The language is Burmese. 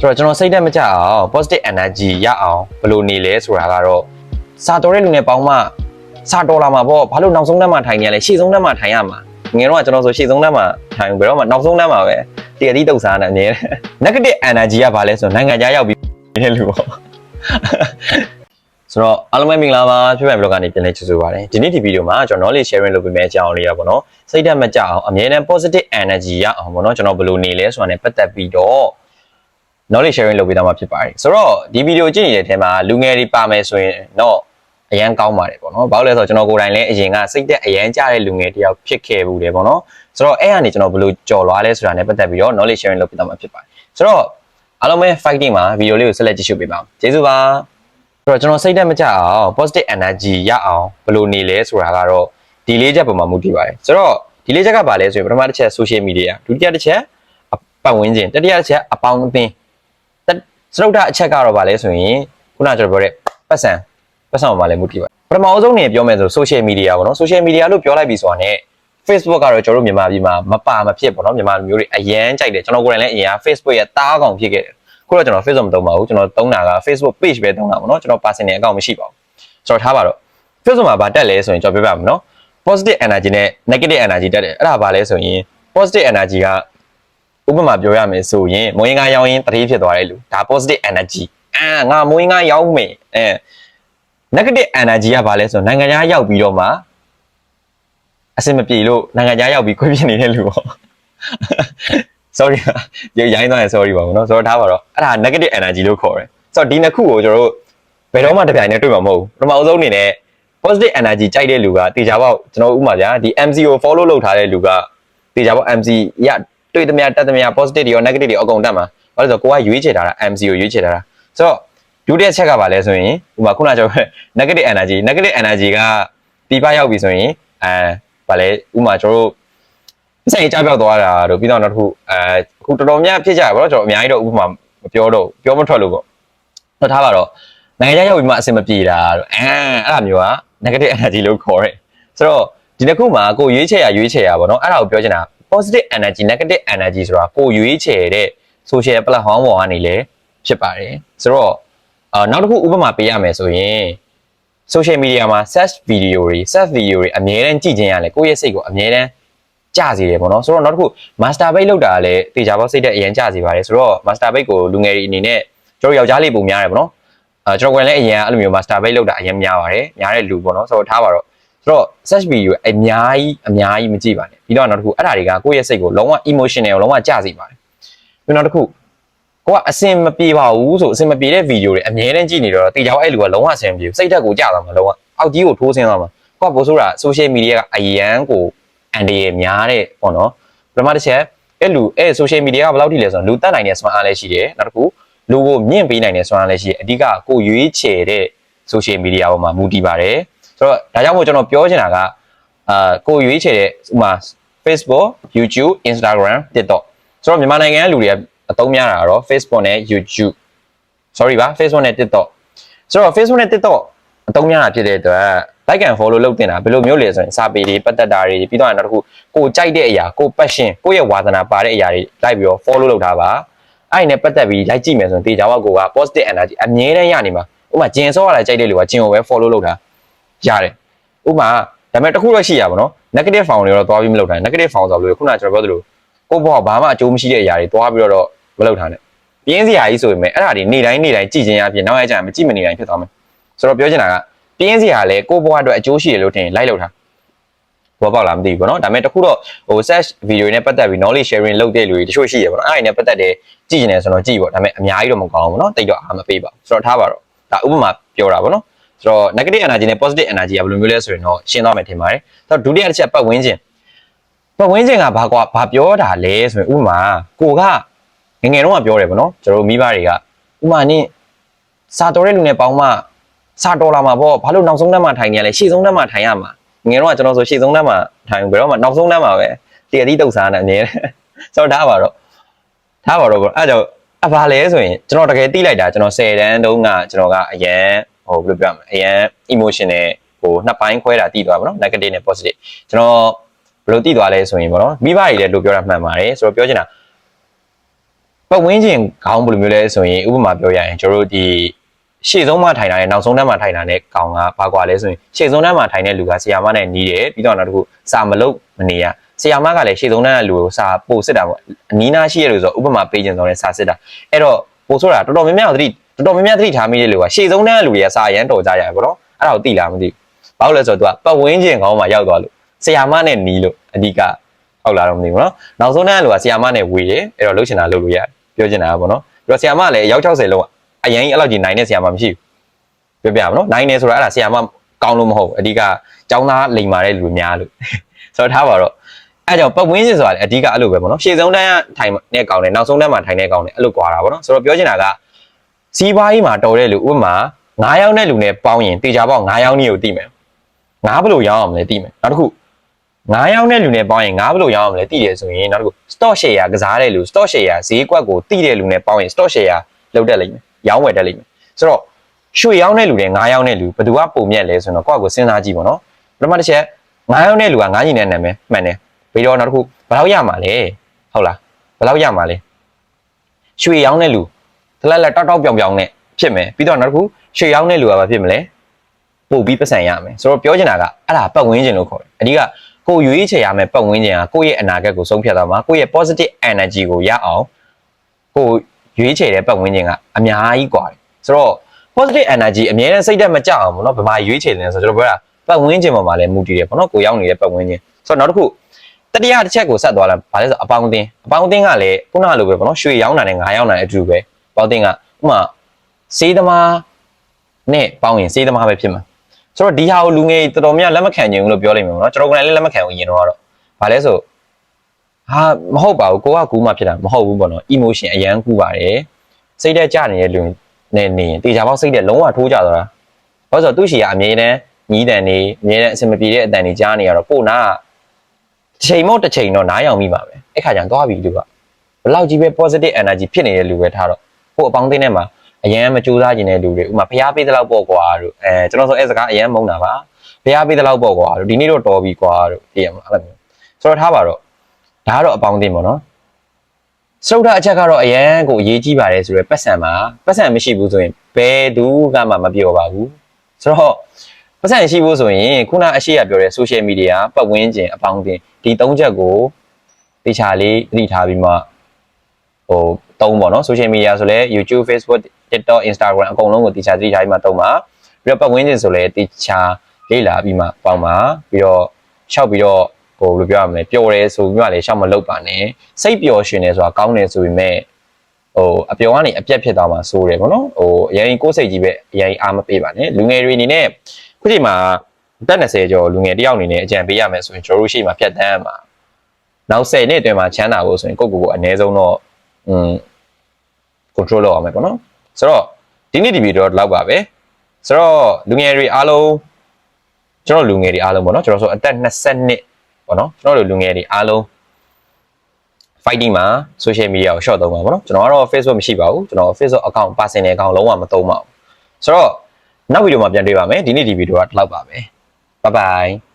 ဆိုတော့ကျွန်တော်စိတ်တက်မကြအောင် positive energy ရအောင်ဘယ်လိုနေလဲဆိုတာကတော့စာတော်တဲ့လူနဲ့ပေါင်းမှစာတော်လာမှာပေါ့ဘာလို့နောက်ဆုံးတန်းမှာထိုင်နေရလဲရှေ့ဆုံးတန်းမှာထိုင်ရမှာငယ်တော့ကကျွန်တော်ဆိုရှေ့ဆုံးတန်းမှာထိုင်ဘယ်တော့မှနောက်ဆုံးတန်းမှာပဲတကယ်တိတုတ်စားနေအမြဲ negative energy ကဘာလဲဆိုတော့နိုင်ငံခြားရောက်ပြီးနေတဲ့လူပေါ့ဆိုတော့အားလုံးပဲမင်္ဂလာပါဖြစ်ပြန်ဘလော့ကနေပြန်လဲကြိုဆိုပါရစေဒီနေ့ဒီဗီဒီယိုမှာကျွန်တော် knowledge sharing လုပ်ပေးမယ့်အကြောင်းလေးရပါတော့စိတ်ဓာတ်မကြအောင်အမြဲတမ်း positive energy ရအောင်ပေါ့နော်ကျွန်တော်ဘယ်လိုနေလဲဆိုတာ ਨੇ ပတ်သက်ပြီးတော့ knowledge sharing လုပ်ပေးသွားမှာဖြစ်ပါတယ်ဆိုတော့ဒီဗီဒီယိုကြည့်နေတဲ့အထဲမှာလူငယ်တွေပါမယ်ဆိုရင်တော့အရန်ကောင်းပါတယ်ပေါ့နော်ဘာလို့လဲဆိုတော့ကျွန်တော်ကိုယ်တိုင်လည်းအရင်ကစိတ်သက်အရန်ကြတဲ့လူငယ်တယောက်ဖြစ်ခဲ့ဘူးတယ်ပေါ့နော်ဆိုတော့အဲ့ကနေကျွန်တော်ဘယ်လိုကြော်လွားလဲဆိုတာ ਨੇ ပတ်သက်ပြီးတော့ knowledge sharing လုပ်ပေးသွားမှာဖြစ်ပါတယ်ဆိုတော့အားလုံးပဲ fighting မှာဗီဒီယိုလေးကိုဆက်လက်ကြည့်ရှုပေးပါဦးကျေးဇူးပါအဲ့တော့ကျွန်တော်စိတ်တက်မကြအောင် positive energy ရအောင်ဘယ်လိုနေလဲဆိုတာကတော့ဒီလေးချက်ပေါ်မှာမူတည်ပါတယ်ဆိုတော့ဒီလေးချက်ကဘာလဲဆိုရင်ပထမတစ်ချက် social media ဒုတိယတစ်ချက်အပတ်ဝန်းကျင်တတိယတစ်ချက်အပေါင်းအသင်းတက် စတုတ္ထအချက်ကတော့ဘာလဲဆိုရင်ခုနကကျွန်တော်ပြောတဲ့ပတ်စံပတ်စံပေါ်မှာလည်းမူတည်ပါတယ်ပထမအဆုံးနေပြောမယ်ဆို social media ပေါ့နော် social media လို့ပြောလိုက်ပြီဆိုတာ ਨੇ Facebook ကတော့ကျွန်တော်တို့မြန်မာပြည်မှာမပါမဖြစ်ပေါ့နော်မြန်မာလူမျိုးတွေအရန်ကြိုက်တယ်ကျွန်တော်ကိုယ်တိုင်လည်းအရင်က Facebook ရဲ့တားကောင်ဖြစ်ခဲ့တယ်ခုတော့ကျွန်တော် Facebook မသုံးပါဘူးကျွန်တော်သုံးတာက Facebook page ပဲသုံးတာပေါ့နော်ကျွန်တော် personal account မရှိပါဘူးဆိုတော့ထားပါတော့ Facebook မှာဗာတက်လဲဆိုရင်ကျွန်တော်ပြောပြမယ်နော် positive energy နဲ့ negative energy တက်တယ်အဲ့ဒါဗာလဲဆိုရင် positive energy က ဥပမာပြောရမယ်ဆိုရင်မွေးငါရောင်းရင်တတိဖြစ်သွားတဲ့လူဒါ positive energy အာငါမွေးငါရောင်းမယ်အဲ negative energy ကဗာလဲဆိုရင်နိုင်ငံခြားရောက်ပြီးတော့မှအဆင်မပြေလို့နိုင်ငံခြားရောက်ပြီးခွင့်ပြနေတဲ့လူပေါ့ sorry ရရိုင်းသွားရင် sorry ပါဘူးเนาะဆိုတော့ထားပါတော့အဲ့ဒါ negative energy လို့ခေါ်တယ်ဆိုတော့ဒီနှစ်ခုကိုကျွန်တော်တို့ဘယ်တော့မှတစ်ပြိုင်တည်းတွေ့မှာမဟုတ်ဘူးပထမအဆုံးအနေနဲ့ positive energy ကြိုက်တဲ့လူကတေချာပေါက်ကျွန်တော်ဥပမာဗျာဒီ MC ကို follow လုပ်ထားတဲ့လူကတေချာပေါက် MC ရ တွေ့သမျှတက်သမျှ positive တွေရော negative တွေရောအကုန်တက်မှာဘာလို့လဲဆိုတော့ကိုကရွေးချယ်ထားတာ MC ကိုရွေးချယ်ထားတာဆိုတော့ဒုတိယချက်ကဘာလဲဆိုရင်ဥပမာခုနကကျွန်တော် negative energy negative energy ကဒီပရောက်ပြီဆိုရင်အဲဘာလဲဥပမာကျွန်တော်တို့စိတ်ကြပြောက်သွားတာတို့ပြီးတော့နောက်တစ်ခုအဲအခုတော်တော်များဖြစ်ကြရပါတော့ကျွန်တော်အများကြီးတော့ဥပမာမပြောတော့ဘူးပြောမထွက်လို့ပေါ့တော့ထားပါတော့နိုင်ငံခြားရောက်ပြီးမှအဆင်မပြေတာတို့အဲအဲ့လိုမျိုးက negative energy လို့ခေါ်တယ်ဆိုတော့ဒီတစ်ခုမှာကိုရွေးချယ်ရရွေးချယ်ရပါတော့အဲ့ဒါကိုပြောချင်တာ positive energy negative energy ဆိုတာကိုရွေးချယ်တဲ့ social platform ပေါ်ကနေလည်းဖြစ်ပါတယ်ဆိုတော့အာနောက်တစ်ခုဥပမာပေးရမယ်ဆိုရင် social media မှာ search video တွေ search video တွေအများတန်းကြည့်ခြင်းရလဲကိုယ့်ရဲ့စိတ်ကိုအများတန်းကြစေတယ်ပေါ့နော်ဆိုတော့နောက်တစ်ခု master base လောက်တာလည်းတေချာပေါက်စိတ်တဲ့အရင်ကြစေပါတယ်ဆိုတော့ master base ကိုလူငယ်တွေအနေနဲ့ကျွန်တော်ယောက်ျားလေးပုံများတယ်ပေါ့နော်အဲကျွန်တော်ကလည်းအရင်အဲ့လိုမျိုး master base လောက်တာအရင်များပါတယ်များတဲ့လူပေါ့နော်ဆိုတော့ထားပါတော့ ဆိုတော့ search video အများကြီးအများကြီးမကြည့်ပါနဲ့ပြီးတော့နောက်တစ်ခုအဲ့ဒါတွေကကိုယ့်ရဲ့စိတ်ကိုလုံးဝ emotional ကိုလုံးဝကြစေပါတယ်ပြီးနောက်တစ်ခုကိုကအစင်မပြေပါဘူးဆိုအစင်မပြေတဲ့ဗီဒီယိုတွေအများတန်းကြည့်နေတော့တေချာပေါက်အဲ့လူကလုံးဝအစင်မပြေဘူးစိတ်ဓာတ်ကိုကြသွားမှာလုံးဝအောက်ကြီးကိုထိုးဆင်းသွားမှာကိုကပို့ဆိုတာ social media ကအရန်ကိုအန်ဒီရများတဲ့ပေါ့နော်ပထမတစ်ချက်အဲ့လူအဲ့ social media ကဘယ်လောက်ထိလဲဆိုတော့လူတက်နိုင်တဲ့စွမ်းအားလည်းရှိတယ်နောက်တစ်ခုလူကိုမြင့်ပေးနိုင်တဲ့စွမ်းအားလည်းရှိတယ်အဓိကကိုရွေးချယ်တဲ့ social media ပေါ်မှာမူတည်ပါတယ် ဆိုတော့ဒါကြောင့်မို့ကျွန်တော်ပြောချင်တာကအာကိုရွေးချယ်တဲ့ဥပမာ Facebook YouTube Instagram TikTok ဆိုတော့မြန်မာနိုင်ငံကလူတွေကအသုံးများတာကတော့ Facebook နဲ့ YouTube sorry ပါ Facebook နဲ့ TikTok ဆိုတော့ Facebook နဲ့ TikTok အသုံးများတာဖြစ်တဲ့အတွက် like and follow လုပ်တင်တာဘယ်လိုမျိုးလဲဆိုရင်စာပေတွေပတ်သက်တာတွေပြီးတော့နောက်တစ်ခုကိုကြိုက်တဲ့အရာကို passion ကိုရဲ့ဝါသနာပါတဲ့အရာတွေလိုက်ပြီးတော့ follow လုပ်တာပါအဲ့ဒီနဲ့ပတ်သက်ပြီး like ကြည့်မယ်ဆိုရင်တေချာဘကိုက positive energy အမြဲတမ်းရနေမှာဥပမာဂျင်ဆော့ရတာကြိုက်တဲ့လူကဂျင်ကိုပဲ follow လုပ်တာ ရတယ်ဥပမာဒါပေမဲ့တစ်ခုတော့ရှိရပါတော့ negative found တွေတော့သွားပြီးမလုပ်တာ negative found ဆိုလို့ခုနကကျွန်တော်ပြောသလိုကိုဘောကဘာမှအကျိုးမရှိတဲ့အရာတွေသွားပြီးတော့မလုပ်တာနဲ့ပြင်းစရာကြီးဆိုပေမဲ့အဲ့ဒါတွေနေ့တိုင်းနေ့တိုင်းကြည့်ခြင်းအပြင်နောက်ရကြရင်မကြည့်မနေတိုင်းဖြစ်သွားမယ်ဆိုတော့ပြောချင်တာကပြင်းစရာလဲကိုယ့်ဘဝအတွက်အကျိုးရှိတယ်လို့ထင်ရင်လိုက်လောက်တာဘောပေါက်လားမသိဘူးပေါ့နော်ဒါပေမဲ့တခုတော့ဟို search video နဲ့ပတ်သက်ပြီး knowledge sharing လုပ်တဲ့လူတွေတချို့ရှိရပေါ့နော်အဲ့ဒါနဲ့ပတ်သက်တဲ့ကြည့်နေတယ်ဆိုတော့ကြည့်ပေါ့ဒါပေမဲ့အများကြီးတော့မကောင်းဘူးပေါ့နော်တိတ်တော့အားမပေးပါဘူးဆိုတော့ထားပါတော့ဒါဥပမာပြောတာပေါ့နော် ဆိုတော့ negative energy နဲ့ positive energy ကဘယ်လိုမျိုးလဲဆိုရင်တော့ရှင်းသွားမယ်ထင်ပါတယ်ဆိုတော့ဒုတိယတစ်ချက်ပတ်ဝန်းကျင်ပတ်ဝန်းကျင်ကဘာကွာဘာပြောတာလဲဆိုရင်ဥပမာကိုကငယ်ငယ်တုန်းကပြောတယ်ပေါ့နော်ကျွန်တော်တို့မိဘတွေကဥပမာနင်းစာတော်တဲ့လူနဲ့ပေါင်းမှစာတော်လာမှာပေါ့ဘာလို့နောက်ဆုံးတန်းမှာထိုင်နေရလဲရှေ့ဆုံးတန်းမှာထိုင်ရမှာငယ်တော့ကကျွန်တော်ဆိုရှေ့ဆုံးတန်းမှာထိုင်ဘယ်တော့မှနောက်ဆုံးတန်းမှာပဲတကယ်တိတုတ်စားနေအမြဲဆိုတော့ဒါပါတော့ဒါပါတော့အဲ့ကြောင့်အဘာလဲဆိုရင်ကျွန်တော်တကယ်တိလိုက်တာကျွန်တော်10တန်းတုန်းကကျွန်တော်ကအရန် ဟိုဘယ်လိုပြောမလဲအရန် emotion နဲ့ဟိုနှစ်ပိုင်းခွဲတာတိသွားပါတော့ negative နဲ့ positive ကျွန်တော်ဘယ်လိုတိသွားလဲဆိုရင်ပေါ့နော်မိဘတွေလည်းလို့ပြောတာမှန်ပါတယ်ဆိုတော့ပြောချင်တာပတ်ဝန်းကျင်ခေါင်းဘယ်လိုမျိုးလဲဆိုရင်ဥပမာပြောရရင်ကျွန်တော်တို့ဒီရှေ့ဆုံးမှထိုင်တာနဲ့နောက်ဆုံးတန်းမှထိုင်တာနဲ့ကောင်ကဘာကွာလဲဆိုရင်ရှေ့ဆုံးတန်းမှထိုင်တဲ့လူကဆီယာမနဲ့နီးတယ်ပြီးတော့နောက်တစ်ခုစာမလုပ်မနေရဆီယာမကလည်းရှေ့ဆုံးတန်းကလူကိုစာပို့စစ်တာပေါ့အနီးနားရှိရလို့ဆိုဥပမာပေးခြင်းဆိုတဲ့စာစစ်တာအဲ့တော့ပို့ဆိုတာတော်တော်များများသတိ တော်တော်များများသတိထားမိတဲ့လူကရှေ့ဆုံးတန်းကလူတွေကစာအရန်တော်ကြရတယ်ပေါ့နော်အဲ့ဒါကိုသိလားမသိဘူးဘာလို့လဲဆိုတော့ तू ကပတ်ဝန်းကျင်ခေါင်းမှာရောက်သွားလို့ဆီယာမနဲ့နီးလို့အဓိကဟုတ်လားတော့မသိဘူးနော်နောက်ဆုံးတန်းကလူကဆီယာမနဲ့ဝေတယ်အဲ့တော့လှုပ်ချင်တာလှုပ်လို့ရတယ်ပြောချင်တာပေါ့နော်ပြီးတော့ဆီယာမကလည်းရောက်60လုံးကအရင်အဲ့လောက်ကြီးနိုင်တဲ့ဆီယာမမရှိဘူးပြောပြပါမနော်နိုင်နေဆိုတာအဲ့ဒါဆီယာမကောင်းလို့မဟုတ်ဘူးအဓိကចောင်းသားလိမ်မာတဲ့လူများလို့ဆိုတော့ထားပါတော့အဲ့ကြောင့်ပတ်ဝန်းကျင်ဆိုတာလည်းအဓိကအဲ့လိုပဲပေါ့နော်ရှေ့ဆုံးတန်းကထိုင်တဲ့ကောင်းတယ်နောက်ဆုံးတန်းမှာထိုင်တဲ့ကောင်းတယ်အဲ့လိုကွာတာပေါ့နော်ဆိုတော့ပြောချင်တာက စီးပွားရေးမှာတော်တဲ့လူဥပမာ9ယောက်နဲ့လူနဲ့ပေါင်းရင်တေချာပေါက်9ယောက်နည်းကိုသိမယ်9ဘယ်လိုရောင်းအောင်လဲသိမယ်နောက်တစ်ခု9ယောက်နဲ့လူနဲ့ပေါင်းရင်9ဘယ်လိုရောင်းအောင်လဲသိတယ်ဆိုရင်နောက်တစ်ခု stock share ကစားတဲ့လူ stock share ဈေးကွက်ကိုသိတဲ့လူနဲ့ပေါင်းရင် stock share လောက်တက်လိမ့်မယ်ရောင်းဝယ်တက်လိမ့်မယ်ဆိုတော့ရွှေရောင်းတဲ့လူနဲ့9ရောင်းတဲ့လူဘယ်သူကပုံမြက်လဲဆိုတော့ကိုယ့်ကိုစဉ်းစားကြည့်ပါတော့ပထမတစ်ချက်9ရောင်းတဲ့လူက9ညီနဲ့နာမည်မှန်တယ်ပြီးတော့နောက်တစ်ခုဘယ်လောက်ရမှာလဲဟုတ်လားဘယ်လောက်ရမှာလဲရွှေရောင်းတဲ့လူ တလက်လက်တောက်တောက်ပြောင်ပြောင်နဲ့ဖြစ်မယ်ပြီးတော့နောက်တစ်ခုရွှေရောင်းတဲ့လူကဘာဖြစ်မလဲပို့ပြီးပတ်စံရမယ်ဆိုတော့ပြောချင်တာကအဲ့ဒါပတ်ဝန်းကျင်လို့ခေါ်တယ်အဓိက ကိုယ်ရွေးချယ်ရမယ့်ပတ်ဝန်းကျင်ကကိုယ့်ရဲ့အနာဂတ်ကိုဆုံးဖြတ်သွားမှာကိုယ့်ရဲ့ positive energy ကိုရအောင်ကိုယ်ရွေးချယ်တဲ့ပတ်ဝန်းကျင်ကအများကြီးกว่าတယ်ဆိုတော့ positive energy အများနဲ့စိတ်သက်မကြအောင်ပေါ့နော်ဗမာရွေးချယ်တယ်ဆိုတော့ကျွန်တော်ပြောတာပတ်ဝန်းကျင်ပေါ်မှာလည်းမူတည်တယ်ပေါ့နော်ကိုရောက်နေတဲ့ပတ်ဝန်းကျင်ဆိုတော့နောက်တစ်ခုတတိယတစ်ချက်ကိုဆက်သွားလာဗာလဲဆိုအပေါင်းအသင်းအပေါင်းအသင်းကလည်းခုနလိုပဲပေါ့နော်ရွှေရောင်းတာနဲ့ငါးရောင်းတာအတူပဲအ ပေါင်းအသင်းကဥမာစေးသမားနဲ့ပေါင်းရင်စေးသမားပဲဖြစ်မှာဆိုတော့ဒီဟာကိုလူငယ်တော်တော်များလက်မခံချင်ဘူးလို့ပြောလိမ့်မယ်ပေါ့နော်ကျွန်တော်ကလည်းလက်မခံဘူးအရင်တော့ကတော့ဗာလဲဆိုဟာမဟုတ်ပါဘူးကိုကကူးမှဖြစ်တာမဟုတ်ဘူးပေါ့နော် emotion အရန်ကူးပါတယ်စိတ်တက်ကြနေတဲ့လူနဲ့နေရင်တေချာပေါက်စိတ်တက်လုံးဝထိုးကြသွားတာဘာလို့ဆိုတော့သူ့ရှီကအမြဲတမ်းညီးတန်နေအမြဲတမ်းအဆင်မပြေတဲ့အတန်တွေကြားနေရတော့ပို့နာတစ်ချိန်မို့တစ်ချိန်တော့နားယောင်မိပါပဲအဲ့ခါကျရင်သွားပြီလူကဘလောက်ကြီးပဲ positive energy ဖြစ်နေတဲ့လူပဲထားတော့ ကို့အပေါင်းအသင်းထဲမှာအရန်မကြိုးစားခြင်းတဲ့လူတွေဥမာဖျားပေးတဲ့လောက်ပေါ့ကွာတို့အဲကျွန်တော်ဆိုအဲ့စကားအရန်မုန်းတာပါဖျားပေးတဲ့လောက်ပေါ့ကွာတို့ဒီနေ့တော့တော်ပြီကွာတို့သိရမလားအဲ့လိုမျိုးဆိုတော့ထားပါတော့ဒါကတော့အပေါင်းအသင်းပေါ့နော်စတုထအချက်ကတော့အရန်ကိုအရေးကြီးပါတယ်ဆိုတော့ပတ်စံမှာပတ်စံမရှိဘူးဆိုရင်ဘယ်သူကမှမပြောပါဘူးဆိုတော့ပတ်စံရှိဖို့ဆိုရင်ခုနအရှိရပြောတဲ့ social media ပတ်ဝန်းကျင်အပေါင်းအသင်းဒီ၃ချက်ကိုတေချာလေးသတိထားပြီးမှ ဟိုတုံးပေါ့နော် social media ဆိုလဲ YouTube Facebook TikTok Instagram အကုန်လုံးကိုတေချာသတိထားပြီးမှတုံးပါပြီးတော့ပတ်ဝန်းကျင်ဆိုလဲတေချာလေ့လာပြီးမှပေါင်းပါပြီးတော့ရှောက်ပြီးတော့ဟိုဘယ်လိုပြောရမလဲပျော်တယ်ဆိုပြီးမှလည်းရှောက်မလုပ်ပါနဲ့စိတ်ပျော်ရွှင်တယ်ဆိုတာကောင်းတယ်ဆိုပေမဲ့ဟိုအပျော်ကနေအပြက်ဖြစ်သွားမှာစိုးတယ်ပေါ့နော်ဟိုအရင်ကိုယ်စိတ်ကြီးပဲအရင်အားမပေးပါနဲ့လူငယ်တွေအနေနဲ့ခုချိန်မှာတက်20ကျော်လူငယ်တယောက်အနေနဲ့အကြံပေးရမယ်ဆိုရင်ကျွန်တော်တို့ရှိမှဖြတ်တန်းရမှာနောက်10နှစ်အတွင်းမှာချမ်းသာဖို့ဆိုရင်ကိုယ့်ကိုယ်ကိုအနည်းဆုံးတော့ อืม control လုပ်အောင်မယ်ပေါ့နော်ဆိုတော့ဒီနေ့ဒီဗီဒီယိုတော့လောက်ပါပဲဆိုတော့လူငယ်တွေအားလုံးကျွန်တော်လူငယ်တွေအားလုံးပေါ့နော်ကျွန်တော်ဆိုအသက်20နှစ်ပေါ့နော်ကျွန်တော်တို့လူငယ်တွေအားလုံး fighting မှာ social media ကို short သုံးပါပေါ့နော်ကျွန်တော်ကတော့ Facebook မရှိပါဘူးကျွန်တော် Facebook account personal account လုံးဝမသုံးပါဘူးဆိုတော့နောက်ဗီဒီယိုမှာပြန်တွေ့ပါမယ်ဒီနေ့ဒီဗီဒီယိုကဒီလောက်ပါပဲ bye bye